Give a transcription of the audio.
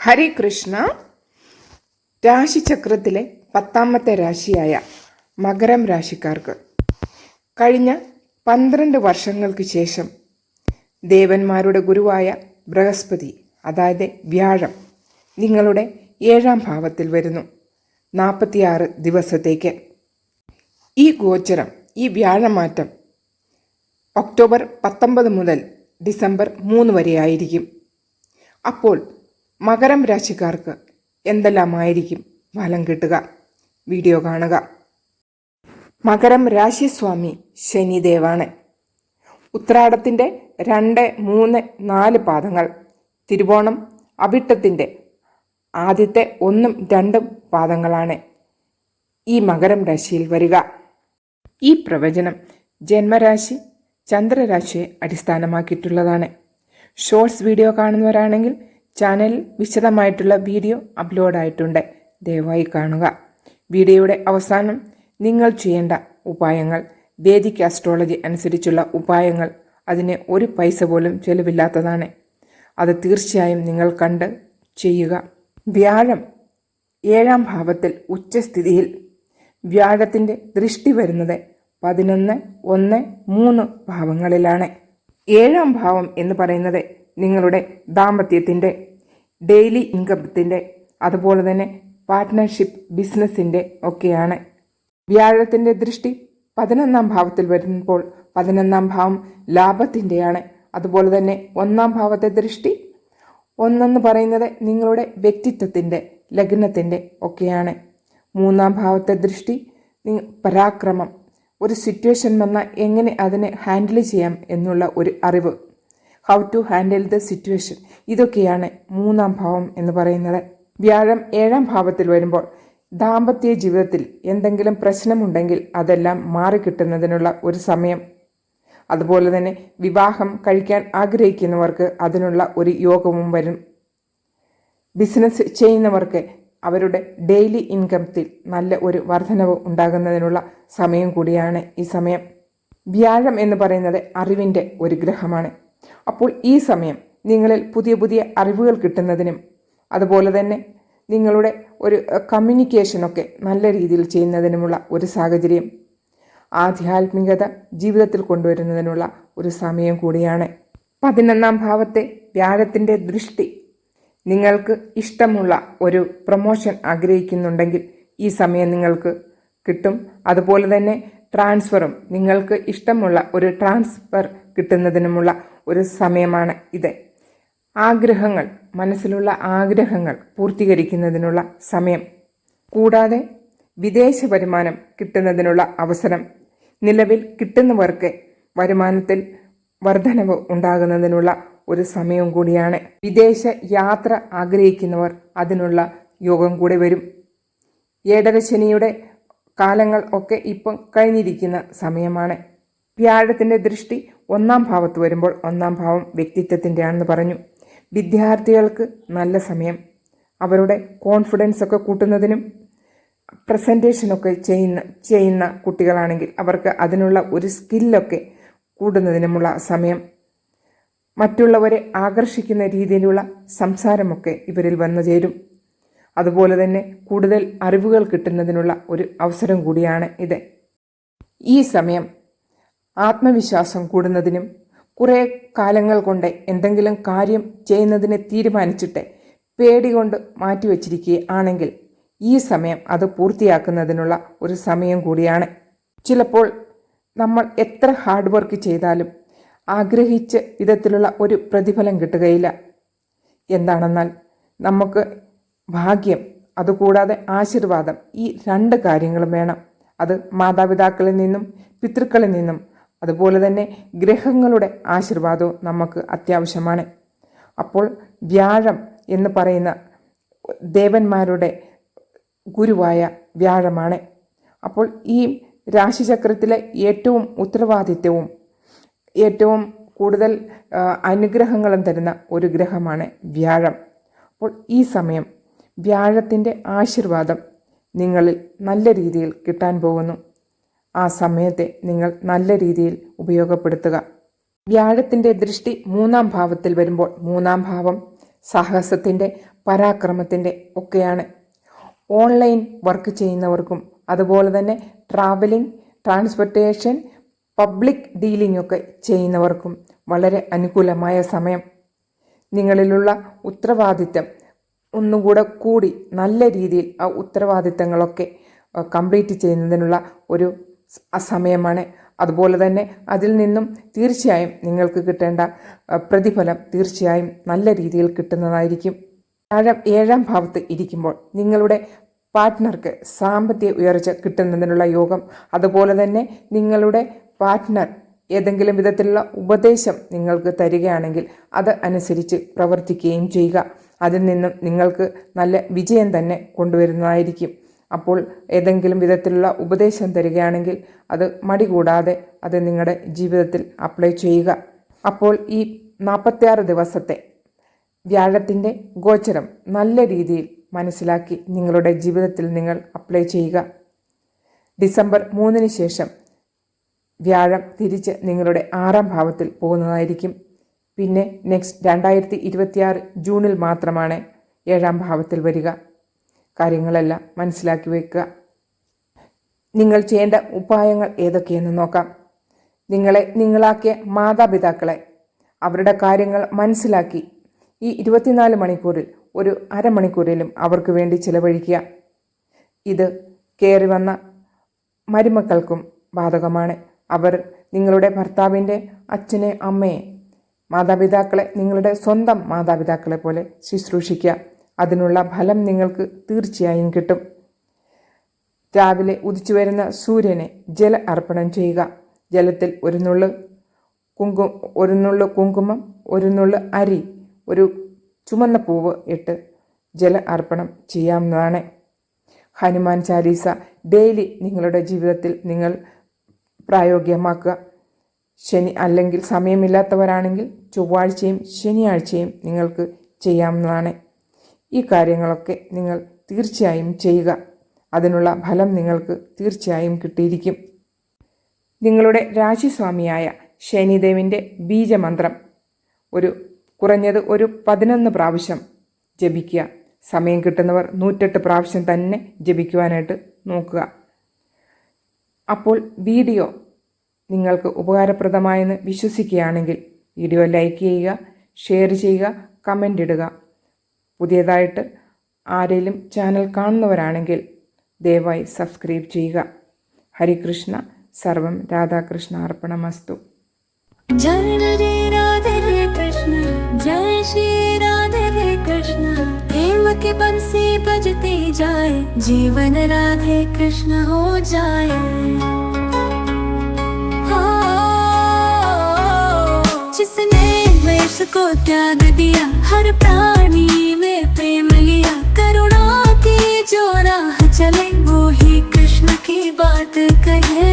ഹരികൃഷ്ണ രാശിചക്രത്തിലെ പത്താമത്തെ രാശിയായ മകരം രാശിക്കാർക്ക്. കഴിഞ്ഞ പന്ത്രണ്ട് വർഷങ്ങൾക്ക് ശേഷം ദേവന്മാരുടെ ഗുരുവായ ബൃഹസ്പതി അതായത് വ്യാഴം നിങ്ങളുടെ ഏഴാം ഭാവത്തിൽ വരുന്നു. നാൽപ്പത്തിയാറ് ദിവസത്തേക്ക്. ഈ ഗോചരം ഈ വ്യാഴമാറ്റം ഒക്ടോബർ പത്തൊമ്പത് മുതൽ ഡിസംബർ മൂന്ന് വരെയായിരിക്കും അപ്പോൾ മകരം രാശിക്കാർക്ക് എന്തെല്ലാമായിരിക്കും ഫലം കിട്ടുക? വീഡിയോ കാണുക. മകരം രാശിസ്വാമി ശനിദേവാണ്. ഉത്രാടത്തിന്റെ രണ്ട് മൂന്ന് നാല് പാദങ്ങൾ. തിരുവോണം അവിട്ടത്തിന്റെ ആദ്യത്തെ ഒന്നും രണ്ടും പാദങ്ങളാണ്. ഈ മകരം രാശിയിൽ വരിക. ഈ പ്രവചനം ജന്മരാശി ചന്ദ്രരാശിയെ അടിസ്ഥാനമാക്കിയിട്ടുള്ളതാണ്. ഷോർട്സ് വീഡിയോ കാണുന്നവരാണെങ്കിൽ ചാനലിൽ വിശദമായിട്ടുള്ള വീഡിയോ അപ്ലോഡായിട്ടുണ്ട്. ദയവായി കാണുക. വീഡിയോയുടെ അവസാനം നിങ്ങൾ ചെയ്യേണ്ട ഉപായങ്ങൾ. വേദിക് ആസ്ട്രോളജി അനുസരിച്ചുള്ള ഉപായങ്ങൾ. അതിന് ഒരു പൈസ പോലും ചെലവില്ലാത്തതാണ്. അത് തീർച്ചയായും നിങ്ങൾ കണ്ട് ചെയ്യുക. വ്യാഴം ഏഴാം ഭാവത്തിൽ ഉച്ചസ്ഥിതിയിൽ. വ്യാഴത്തിന്റെ ദൃഷ്ടി വരുന്നത് പതിനൊന്ന് ഒന്ന് മൂന്ന് ഭാവങ്ങളിലാണ്. ഏഴാം ഭാവം എന്ന് പറയുന്നത് നിങ്ങളുടെ ദാമ്പത്യത്തിന്റെ ഡെയിലി ഇൻകത്തിന്റെ അതുപോലെ തന്നെ പാർട്ട്ണർഷിപ്പ് ബിസിനസ്സിന്റെ ഒക്കെയാണ്. വ്യാഴത്തിന്റെ ദൃഷ്ടി പതിനൊന്നാം ഭാവത്തിൽ വരുമ്പോൾ പതിനൊന്നാം ഭാവം ലാഭത്തിന്റെയാണ്. അതുപോലെ തന്നെ ഒന്നാം ഭാവത്തെ ദൃഷ്ടി ഒന്നെന്ന് പറയുന്നത് നിങ്ങളുടെ വ്യക്തിത്വത്തിന്റെ ലഗ്നത്തിന്റെ ഒക്കെയാണ്. മൂന്നാം ഭാവത്തെ ദൃഷ്ടി പരാക്രമം. ഒരു സിറ്റുവേഷൻ വന്നാൽ എങ്ങനെ അതിനെ ഹാൻഡിൽ ചെയ്യാം എന്നുള്ള ഒരു അറിവ്. How to handle the situation ഇതൊക്കെയാണ് മൂന്നാം ഭാവം എന്ന് പറയുന്നത്. വ്യാഴം ഏഴാം ഭാവത്തിൽ വരുമ്പോൾ ദാമ്പത്യ ജീവിതത്തിൽ എന്തെങ്കിലും പ്രശ്നമുണ്ടെങ്കിൽ അതെല്ലാം മാറിക്കിട്ടുന്നതിനുള്ള ഒരു സമയം. അതുപോലെ തന്നെ വിവാഹം കഴിക്കാൻ ആഗ്രഹിക്കുന്നവർക്ക് അതിനുള്ള ഒരു യോഗവും വരും. ബിസിനസ് ചെയ്യുന്നവർക്ക് അവരുടെ ഡെയിലി ഇൻകത്തിൽ നല്ല ഒരു വർധനവ് ഉണ്ടാകുന്നതിനുള്ള സമയം കൂടിയാണ് ഈ സമയം. വ്യാഴം എന്ന് പറയുന്നത് അറിവിന്റെ ഒരു ഗ്രഹമാണ്. അപ്പോൾ ഈ സമയം നിങ്ങളിൽ പുതിയ പുതിയ അറിവുകൾ കിട്ടുന്നതിനും അതുപോലെ തന്നെ നിങ്ങളുടെ ഒരു കമ്മ്യൂണിക്കേഷനൊക്കെ നല്ല രീതിയിൽ ചെയ്യുന്നതിനുമുള്ള ഒരു സാഹചര്യം. ആധ്യാത്മികത ജീവിതത്തിൽ കൊണ്ടുവരുന്നതിനുള്ള ഒരു സമയം കൂടിയാണ്. പതിനൊന്നാം ഭാവത്തെ വ്യാഴത്തിന്റെ ദൃഷ്ടി. നിങ്ങൾക്ക് ഇഷ്ടമുള്ള ഒരു പ്രൊമോഷൻ ആഗ്രഹിക്കുന്നുണ്ടെങ്കിൽ ഈ സമയം നിങ്ങൾക്ക് കിട്ടും. അതുപോലെ തന്നെ ട്രാൻസ്ഫറും നിങ്ങൾക്ക് ഇഷ്ടമുള്ള ഒരു ട്രാൻസ്ഫർ കിട്ടുന്നതിനുമുള്ള ഒരു സമയമാണ് ഇത്. ആഗ്രഹങ്ങൾ മനസ്സിലുള്ള ആഗ്രഹങ്ങൾ പൂർത്തീകരിക്കുന്നതിനുള്ള സമയം. കൂടാതെ വിദേശ വരുമാനം കിട്ടുന്നതിനുള്ള അവസരം. നിലവിൽ കിട്ടുന്നവർക്ക് വരുമാനത്തിൽ വർധനവ് ഉണ്ടാകുന്നതിനുള്ള ഒരു സമയം കൂടിയാണ്. വിദേശ യാത്ര ആഗ്രഹിക്കുന്നവർ അതിനുള്ള യോഗം കൂടി വരും. ഏഴര ശനിയുടെ കാലങ്ങൾ ഒക്കെ ഇപ്പം കഴിഞ്ഞിരിക്കുന്ന സമയമാണ്. വ്യാഴത്തിന്റെ ദൃഷ്ടി ഒന്നാം ഭാവത്ത് വരുമ്പോൾ ഒന്നാം ഭാവം വ്യക്തിത്വത്തിന്റെ ആണെന്ന് പറഞ്ഞു. വിദ്യാർത്ഥികൾക്ക് നല്ല സമയം അവരുടെ കോൺഫിഡൻസ് ഒക്കെ കൂട്ടുന്നതിനും പ്രസന്റേഷനൊക്കെ ചെയ്യുന്ന ചെയ്യുന്ന കുട്ടികളാണെങ്കിൽ അവർക്ക് അതിനുള്ള ഒരു സ്കില്ലൊക്കെ കൂടുന്നതിനുമുള്ള സമയം. മറ്റുള്ളവരെ ആകർഷിക്കുന്ന രീതിയിലുള്ള സംസാരമൊക്കെ ഇവരിൽ വന്നു ചേരും. അതുപോലെ തന്നെ കൂടുതൽ അറിവുകൾ കിട്ടുന്നതിനുള്ള ഒരു അവസരം കൂടിയാണ് ഇത്. ഈ സമയം ആത്മവിശ്വാസം കൂടുന്നതിനും കുറേ കാലങ്ങൾ കൊണ്ട് എന്തെങ്കിലും കാര്യം ചെയ്യുന്നതിനെ തീരുമാനിച്ചിട്ട് പേടി കൊണ്ട് മാറ്റിവെച്ചിരിക്കുകയാണെങ്കിൽ ഈ സമയം അത് പൂർത്തിയാക്കുന്നതിനുള്ള ഒരു സമയം കൂടിയാണ്. ചിലപ്പോൾ നമ്മൾ എത്ര ഹാർഡ് വർക്ക് ചെയ്താലും ആഗ്രഹിച്ച വിധത്തിലുള്ള ഒരു പ്രതിഫലം കിട്ടുകയില്ല. എന്താണെന്നാൽ നമുക്ക് ഭാഗ്യം അതുകൂടാതെ ആശീർവാദം ഈ രണ്ട് കാര്യങ്ങളും വേണം. അത് മാതാപിതാക്കളിൽ നിന്നും പിതൃക്കളിൽ നിന്നും അതുപോലെ തന്നെ ഗ്രഹങ്ങളുടെ ആശീർവാദവും നമുക്ക് അത്യാവശ്യമാണ്. അപ്പോൾ വ്യാഴം എന്ന് പറയുന്ന ദേവന്മാരുടെ ഗുരുവായ വ്യാഴമാണ്. അപ്പോൾ ഈ രാശിചക്രത്തിലെ ഏറ്റവും ഉത്തരവാദിത്വവും ഏറ്റവും കൂടുതൽ അനുഗ്രഹങ്ങളും തരുന്ന ഒരു ഗ്രഹമാണ് വ്യാഴം. അപ്പോൾ ഈ സമയം വ്യാഴത്തിന്റെ ആശീർവാദം നിങ്ങളിൽ നല്ല രീതിയിൽ കിട്ടാൻ പോകുന്നു. ആ സമയത്തെ നിങ്ങൾ നല്ല രീതിയിൽ ഉപയോഗപ്പെടുത്തുക. വ്യാഴത്തിന്റെ ദൃഷ്ടി മൂന്നാം ഭാവത്തിൽ വരുമ്പോൾ മൂന്നാം ഭാവം സാഹസത്തിന്റെ പരാക്രമത്തിന്റെ ഒക്കെയാണ്. ഓൺലൈൻ വർക്ക് ചെയ്യുന്നവർക്കും അതുപോലെ തന്നെ ട്രാവലിംഗ് ട്രാൻസ്പോർട്ടേഷൻ പബ്ലിക് ഡീലിംഗ് ഒക്കെ ചെയ്യുന്നവർക്കും വളരെ അനുകൂലമായ സമയം. നിങ്ങളിലുള്ള ഉത്തരവാദിത്തം ഒന്നുകൂടെ കൂടി നല്ല രീതിയിൽ ആ ഉത്തരവാദിത്തങ്ങളൊക്കെ കംപ്ലീറ്റ് ചെയ്യുന്നതിനുള്ള ഒരു സമയമാണ്. അതുപോലെ തന്നെ അതിൽ നിന്നും തീർച്ചയായും നിങ്ങൾക്ക് കിട്ടേണ്ട പ്രതിഫലം തീർച്ചയായും നല്ല രീതിയിൽ കിട്ടുന്നതായിരിക്കും. ഏഴാം ഏഴാം ഭാവത്ത് ഇരിക്കുമ്പോൾ നിങ്ങളുടെ പാർട്ട്ണർക്ക് സാമ്പത്തിക ഉയർച്ച കിട്ടുന്നതിനുള്ള യോഗം അതുപോലെ തന്നെ നിങ്ങളുടെ പാർട്ട്ണർ ഏതെങ്കിലും വിധത്തിലുള്ള ഉപദേശം നിങ്ങൾക്ക് തരികയാണെങ്കിൽ അത് അനുസരിച്ച് പ്രവർത്തിക്കുകയും ചെയ്യുക. അതിൽ നിന്നും നിങ്ങൾക്ക് നല്ല വിജയം തന്നെ കൊണ്ടുവരുന്നതായിരിക്കും. അപ്പോൾ ഏതെങ്കിലും വിധത്തിലുള്ള ഉപദേശം തരികയാണെങ്കിൽ അത് മടി കൂടാതെ അത് നിങ്ങളുടെ ജീവിതത്തിൽ അപ്ലൈ ചെയ്യുക. അപ്പോൾ ഈ നാൽപ്പത്തിയാറ് ദിവസത്തെ വ്യാഴത്തിന്റെ ഗോചരം നല്ല രീതിയിൽ മനസ്സിലാക്കി നിങ്ങളുടെ ജീവിതത്തിൽ നിങ്ങൾ അപ്ലൈ ചെയ്യുക. ഡിസംബർ മൂന്നിന് ശേഷം വ്യാഴം തിരിച്ച് നിങ്ങളുടെ ആറാം ഭാവത്തിൽ പോകുന്നതായിരിക്കും. പിന്നെ നെക്സ്റ്റ് രണ്ടായിരത്തി ഇരുപത്തിയാറ് ജൂണിൽ മാത്രമാണ് ഏഴാം ഭാവത്തിൽ വരിക. കാര്യങ്ങളെല്ലാം മനസ്സിലാക്കി വെക്കുക. നിങ്ങൾ ചെയ്യേണ്ട ഉപായങ്ങൾ ഏതൊക്കെയെന്ന് നോക്കാം. നിങ്ങളെ നിങ്ങളാക്കിയ മാതാപിതാക്കളെ അവരുടെ കാര്യങ്ങൾ മനസ്സിലാക്കി ഈ ഇരുപത്തിനാല് മണിക്കൂറിൽ ഒരു അരമണിക്കൂറിലും അവർക്ക് വേണ്ടി ചിലവഴിക്കുക. ഇത് കയറി വന്ന മരുമക്കൾക്കും ബാധകമാണ്. അവർ നിങ്ങളുടെ ഭർത്താവിന്റെ അച്ഛനെ അമ്മയെ മാതാപിതാക്കളെ നിങ്ങളുടെ സ്വന്തം മാതാപിതാക്കളെ പോലെ ശുശ്രൂഷിക്കുക. അതിനുള്ള ഫലം നിങ്ങൾക്ക് തീർച്ചയായും കിട്ടും. രാവിലെ ഉദിച്ചു വരുന്ന സൂര്യനെ ജല അർപ്പണം ചെയ്യുക. ജലത്തിൽ ഒരു നുള്ള് കുങ്കു ഒരു നുള്ള് കുങ്കുമം ഒരു നുള്ള് അരി ഒരു ചുമന്ന പൂവ് ഇട്ട് ജല അർപ്പണം ചെയ്യാവുന്നതാണ്. ഹനുമാൻ ചാലീസ ഡെയിലി നിങ്ങളുടെ ജീവിതത്തിൽ നിങ്ങൾ പ്രായോഗികമാക്കുക. ശനി അല്ലെങ്കിൽ സമയമില്ലാത്തവരാണെങ്കിൽ ചൊവ്വാഴ്ചയും ശനിയാഴ്ചയും നിങ്ങൾക്ക് ചെയ്യാവുന്നതാണ്. ഈ കാര്യങ്ങളൊക്കെ നിങ്ങൾ തീർച്ചയായും ചെയ്യുക. അതിനുള്ള ഫലം നിങ്ങൾക്ക് തീർച്ചയായും കിട്ടിയിരിക്കും. നിങ്ങളുടെ രാശിസ്വാമിയായ ശനിദേവിന്റെ ബീജമന്ത്രം. ഒരു കുറഞ്ഞത് ഒരു പതിനൊന്ന് പ്രാവശ്യം ജപിക്കുക. സമയം കിട്ടുന്നവർ നൂറ്റെട്ട് പ്രാവശ്യം തന്നെ ജപിക്കുവാനായിട്ട് നോക്കുക. അപ്പോൾ വീഡിയോ നിങ്ങൾക്ക് ഉപകാരപ്രദമായെന്ന് വിശ്വസിക്കുകയാണെങ്കിൽ വീഡിയോ ലൈക്ക് ചെയ്യുക ഷെയർ ചെയ്യുക കമന്റ് ഇടുക. പുതിയതായിട്ട് ആരെങ്കിലും ചാനൽ കാണുന്നവരാണെങ്കിൽ ദയവായി സബ്സ്ക്രൈബ് ചെയ്യുക ഹരികൃഷ്ണ സർവം രാധാകൃഷ്ണ അർപ്പണമസ്തു जय रे राधे रे कृष्ण जय श्री राधे रे कृष्ण प्रेम की बंसी बजती जाए जीवन राधे कृष्ण हो जाए हो, जिसने द्वेष को त्याग दिया हर प्राणी जो राह चले वो ही कृष्ण की बात कहे।